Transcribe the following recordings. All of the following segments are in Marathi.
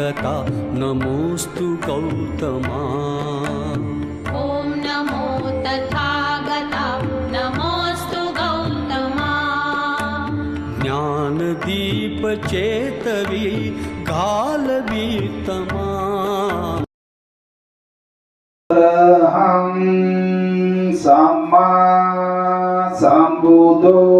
तथागता नमोऽस्तु गौतमा। ॐ नमो तथागता। नमोऽस्तु गौतमा। ज्ञानदीपचेतवी गालवीतमा। अहं सम्मा सम्बुद्धो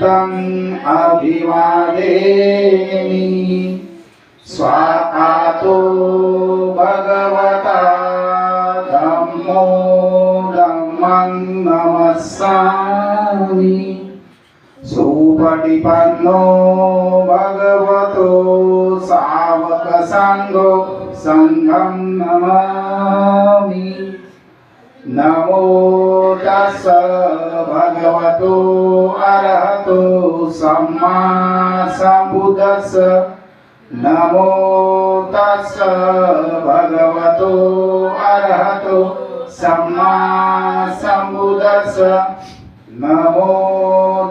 भगवन्तम् अभिवादेमि। स्वाकातो भगवता धम्मो धम्मं नमस्सामि। सुपटिपन्नो भगवतो सावकसङ्गो सङ्गं नमामि। नमो तस्स भगवतो अरहतो सम्मा सम्बुदस नमो तस् भगवतो अरहतो सम्मा सम्बुदस नमो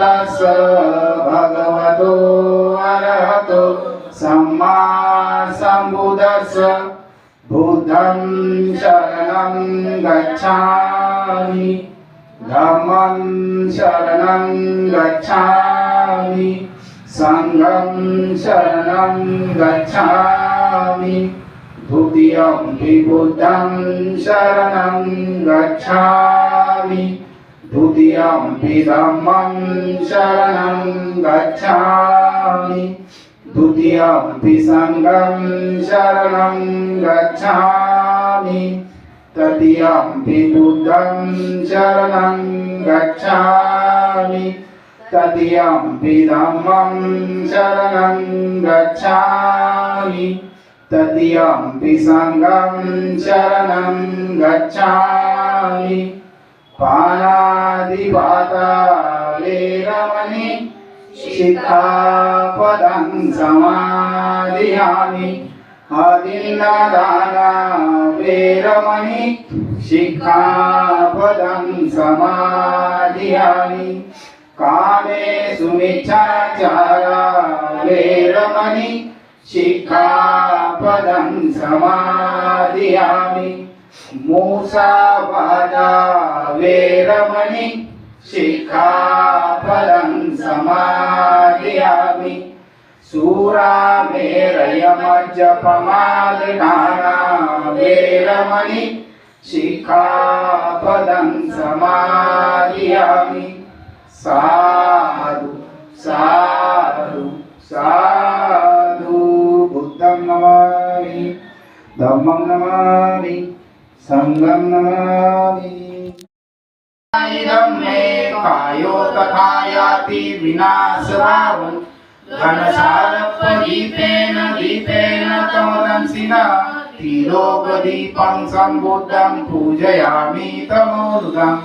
तस् भगवतो अरहतो सम्मा सम्बुदस बुद्धं शरणं गच्छामि। शरणं गच्छामि। सङ्घं शरणं गच्छामि। द्वितीयं बुद्धं शरणं गच्छामि। द्वितीयं धम्मं शरणं गच्छामि। द्वितीयं सङ्गं शरणं गच्छामि तृतीयं बुद्धं शरणं गच्छामि। तृतीयं धम्मं शरणं गच्छामि। तृतीयं सङ्गं शरणं गच्छामि। पाणादिपाता वेरमणि शिखापदं समादियामि अदिन्नदाना वेरमणि शिखापदं समाधियामि कामे सुमिच्छाचारा वेरमणि शिखापदं समाधियामि। मूसावादा वेरमणि शिखाफलं समादयामि सूरामेरयमज्जपमादिनाना वेरमणि शिखाफलं समादयामि साधु साधु साधु बुद्धं नमामि धम्मं नमामि सङ्गं नमामि इदं मे कायो तथा याति दीपेन तमदंसिना तिलोकदीपं सम्बुद्धं पूजयामि तमोदुदम्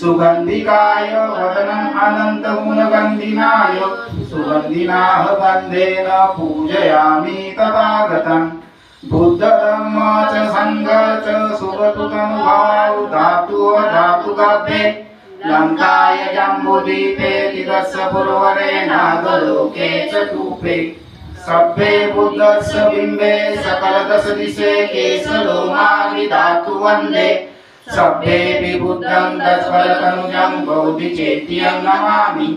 सुगन्धिकाय वदनम् अनन्तगुणगन्धिनाय सुगन्धिनाः गन्धेन पूजयामि तथागतम् बुद्धधर्म च सङ्घ च सुगतुतनुभाव धातु धातुकाभ्ये लङ्काय जम्बुदीपे तिगस्य पुरवरे नागलोके च कूपे सभ्ये बुद्धस्य बिम्बे सकलदशदिशे केशलोमानि धातु वन्दे। सभ्येऽपि विबुद्धं दशफलतनुजं बौद्धिचेत्यं नमामि।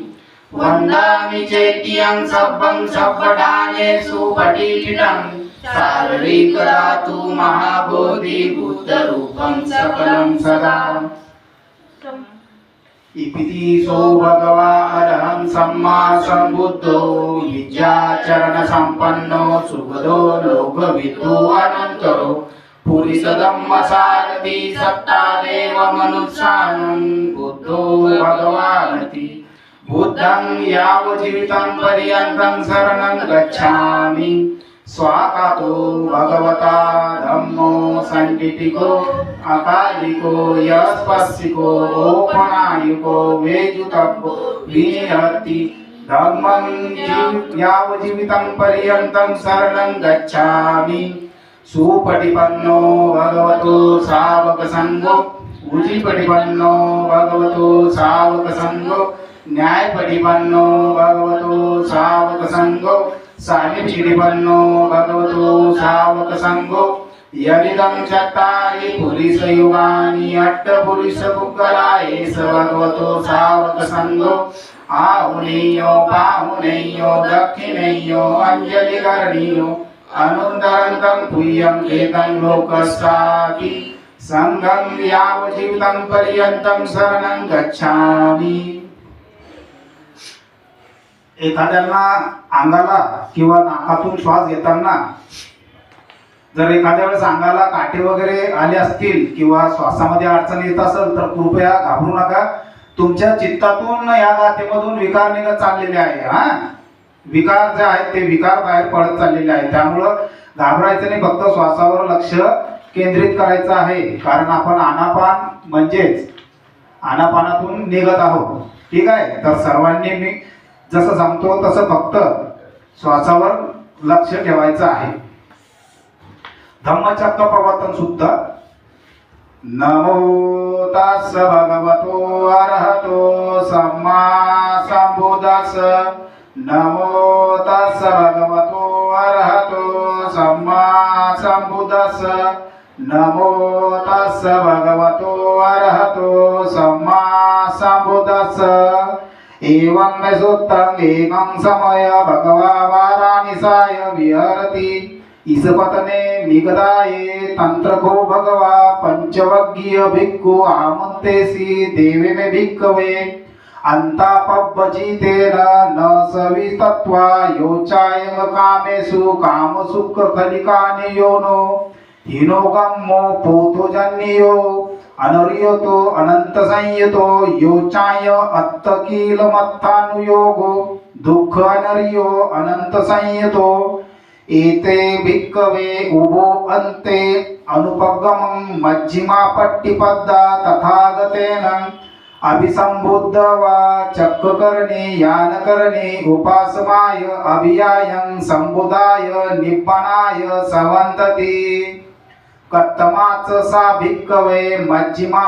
वन्दामि चेत्यं सभं सब्बडानेषु पटीटिटम् शारीरिकधातु महाबोधि बुद्धरूपं सकलं सदा। इति भगवा अरहं सम्मा सम्बुद्धो विद्याचरणसम्पन्नो सुगदो लोकविदो अनन्तरो। पुरिसदम्मसारथि सत्तादेव मनुष्यानं बुद्धो भगवानति। बुद्धं यावजीवितं पर्यन्तं शरणं गच्छामि। स्वाकातो भगवता धम्मो सण्डिटिको अकालिको यस्पस्सिको ओपनायुको वेजुतप्पो विनिहत्ति धम्मं जीव यावजीवितं पर्यन्तं शरणं गच्छामि। सुपटिपन्नो भगवतो सावकसङ्गो। उजिपटिपन्नो भगवतो सावकसङ्गो। न्यायपटिपन्नो भगवतो सावकसङ्गो। सामिचिडिपन्नो भगवतो सावकसङ्गो। यमिदं चत्तारि पुरिसयुगानि अट्टपुरिसपुग्गला एष भगवतो सावकसङ्गो आहुनेयो पाहुनेयो दक्षिणेयो अञ्जलिकरणीयो अनुन्दरन्तं तुह्यं केतं लोकस्यापि सङ्गं यावजीवितं पर्यन्तं शरणं गच्छामि। एखाद्याला अंगाला किंवा नाकातून श्वास घेताना जर एखाद्या वेळेस अंगाला काटे वगैरे आले असतील किंवा श्वासामध्ये अडचण येत असेल तर कृपया घाबरू नका. तुमच्या चित्तातून या गाथेमधून विकार निघत चाललेले आहे हा? विकार जे आहेत ते विकार बाहेर पडत चाललेले आहेत. त्यामुळं घाबरायचं नाही फक्त श्वासावर लक्ष केंद्रित करायचं आहे. कारण आपण आनापान म्हणजेच आनापानातून निघत आहोत. ठीक आहे? तर सर्वांनी मी जसं सांगतो तसं फक्त श्वासावर लक्ष ठेवायचं आहे. धम्मचक्र प्रवर्तन सुद्धा। नमो तस् भगवतो अरहतो सम्मा संबुदस् नमो तस् भगवतो अरहतो सम्मा संबुदस् नमो तस् भगवतो अरहतो सम्मा संबुदस् एवं मे सुत्तम् एकं समय भगवा वाराणिसाय विहरति। इसपतने मिगदाये तंत्रको भगवा पंचवग्गीय भिक्खु आमन्तेसि देवेमे भिक्खवे। अन्तापब्बजितेन न सवितत्वा योचाय कामेषु कामसुख खलिकानि योनो हिनोगम्मो पोतोजन्यो अनर्यतो अनन्तसंयतो योचाय अत्तकील मत्तानुयोगो दुःख अनर्यो अनन्तसंयतो। एते भिक्कवे उभो अन्ते अनुपगमं मज्जिमा पट्टिपद्दा तथागतेन। अभिसम्बुद्ध वा चक्रकर्णे यानकर्णे उपासमाय अभियायं सम्बुधाय निब्बनाय सवन्तति कत्तमाच सा भिक्कवे मज्जिमा